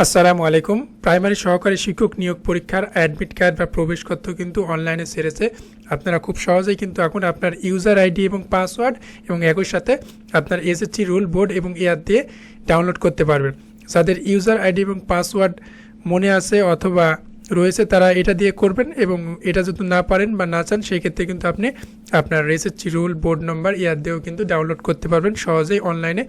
আসসালামু আলাইকুম। প্রাইমারি সহকারী শিক্ষক নিয়োগ পরীক্ষার অ্যাডমিট কার্ড বা প্রবেশপত্র কিন্তু অনলাইনে সেরেছে। আপনারা খুব সহজেই কিন্তু এখন আপনার ইউজার আইডি এবং পাসওয়ার্ড এবং একই সাথে আপনার এসএসসি রুল বোর্ড এবং এয়ার দিয়ে ডাউনলোড করতে পারবেন। যাদের ইউজার আইডি এবং পাসওয়ার্ড মনে আছে অথবা রয়েছে তারা এটা দিয়ে করবেন এবং এটা যদি না পারেন বা না চান সেই ক্ষেত্রে কিন্তু আপনি আপনার SSC roll board number year দিয়েও কিন্তু ডাউনলোড করতে পারবেন সহজেই অনলাইনে।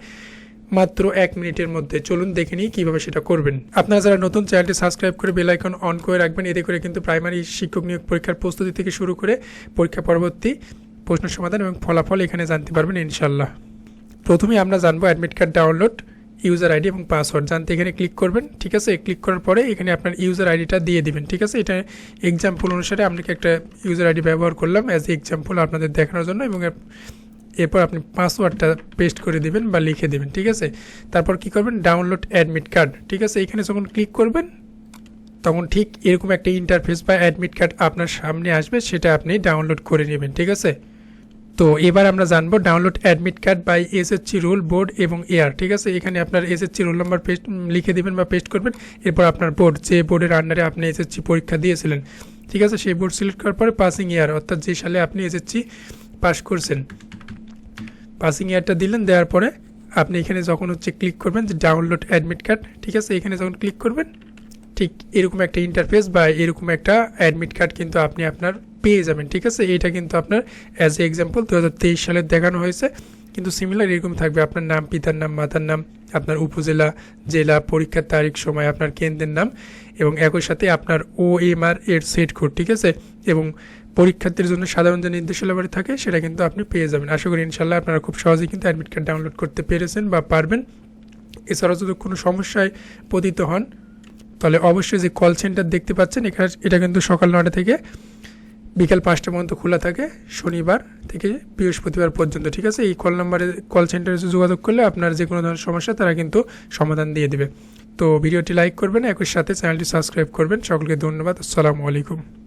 মাত্র এক মিনিটের মধ্যে। চলুন দেখে নিই কীভাবে সেটা করবেন। আপনারা যারা নতুন চ্যানেলটি সাবস্ক্রাইব করে বেল আইকন অন করে রাখবেন, এতে করে কিন্তু প্রাইমারি শিক্ষক নিয়োগ পরীক্ষার প্রস্তুতি থেকে শুরু করে পরীক্ষা পরবর্তী প্রশ্ন সমাধান এবং ফলাফল এখানে জানতে পারবেন ইনশাল্লাহ প্রথমে আমরা জানব admit card download, user ID এবং পাসওয়ার্ড। জানতে এখানে ক্লিক করবেন, ঠিক আছে? ক্লিক করার পরে এখানে আপনার ইউজার আইডিটা দিয়ে দিবেন, ঠিক আছে? এটা এক্সাম্পল অনুসারে আপনাকে একটা ইউজার আইডি ব্যবহার করলাম অ্যাজ এ এক্সাম্পল আপনাদের দেখানোর জন্য এবং এরপর আপনি পাসওয়ার্ডটা পেস্ট করে দিবেন বা লিখে দিবেন, ঠিক আছে? তারপর কি করবেন? ডাউনলোড অ্যাডমিট কার্ড ঠিক আছে? এখানে যখন ক্লিক করবেন, তখন ঠিক এরকম একটা ইন্টারফেস বা অ্যাডমিট কার্ড আপনার সামনে আসবে, সেটা আপনি ডাউনলোড করে নেবেন, ঠিক আছে? তো এবার আমরা জানব download admit card by SSC roll board এবং এয়ার ঠিক আছে? এখানে আপনার এসএসসি রোল নাম্বার পেস্ট লিখে দেবেন বা পেস্ট করবেন। এরপর আপনার বোর্ড যে বোর্ডের আন্ডারে আপনি এসএসসি পরীক্ষা দিয়েছিলেন, ঠিক আছে? সেই বোর্ড সিলেক্ট করার পরে পাসিং ইয়ার অর্থাৎ যে সালে আপনি এসএসসি পাস করছেন। পাসিং ইয়ারটা দিলেন, দেওয়ার পরে আপনি এখানে যখন হচ্ছে ক্লিক করবেন যে ডাউনলোড অ্যাডমিট কার্ড ঠিক আছে? এখানে যখন ক্লিক করবেন, ঠিক এরকম একটা ইন্টারফেস বা এরকম একটা অ্যাডমিট কার্ড কিন্তু আপনি আপনার পেয়ে যাবেন, ঠিক আছে? এটা কিন্তু আপনার অ্যাজ এ এক্সাম্পল দু হাজার তেইশ সালের দেখানো হয়েছে। কিন্তু সিমিলার এরকম থাকবে, আপনার নাম, পিতার নাম, মাতার নাম, আপনার উপজেলা, জেলা, পরীক্ষার তারিখ, সময়, আপনার কেন্দ্রের নাম এবং একই সাথে আপনার ও এম আর এর সেট কোড ঠিক আছে? এবং পরীক্ষার্থীর জন্য সাধারণ যে নির্দেশাবলী থাকে, সেটা কিন্তু আপনি পেয়ে যাবেন। আশা করি ইনশাল্লাহ আপনারা খুব সহজেই কিন্তু অ্যাডমিট কার্ড ডাউনলোড করতে পেরেছেন বা পারবেন। এছাড়াও যদি কোনো সমস্যায় পতিত হন, তাহলে অবশ্যই যে কল সেন্টার দেখতে পাচ্ছেন, এখানে এটা কিন্তু সকাল নটা থেকে বিকাল পাঁচটা পর্যন্ত খোলা থাকে, শনিবার থেকে বৃহস্পতিবার পর্যন্ত, ঠিক আছে? এই কল নাম্বারে কল সেন্টারে যোগাযোগ করলে আপনার যে কোনো ধরনের সমস্যা, তারা কিন্তু সমাধান দিয়ে দেবে। তো ভিডিওটি লাইক করবেন, একই সাথে চ্যানেলটি সাবস্ক্রাইব করবেন। সকলকে ধন্যবাদ। আসসালামু আলাইকুম।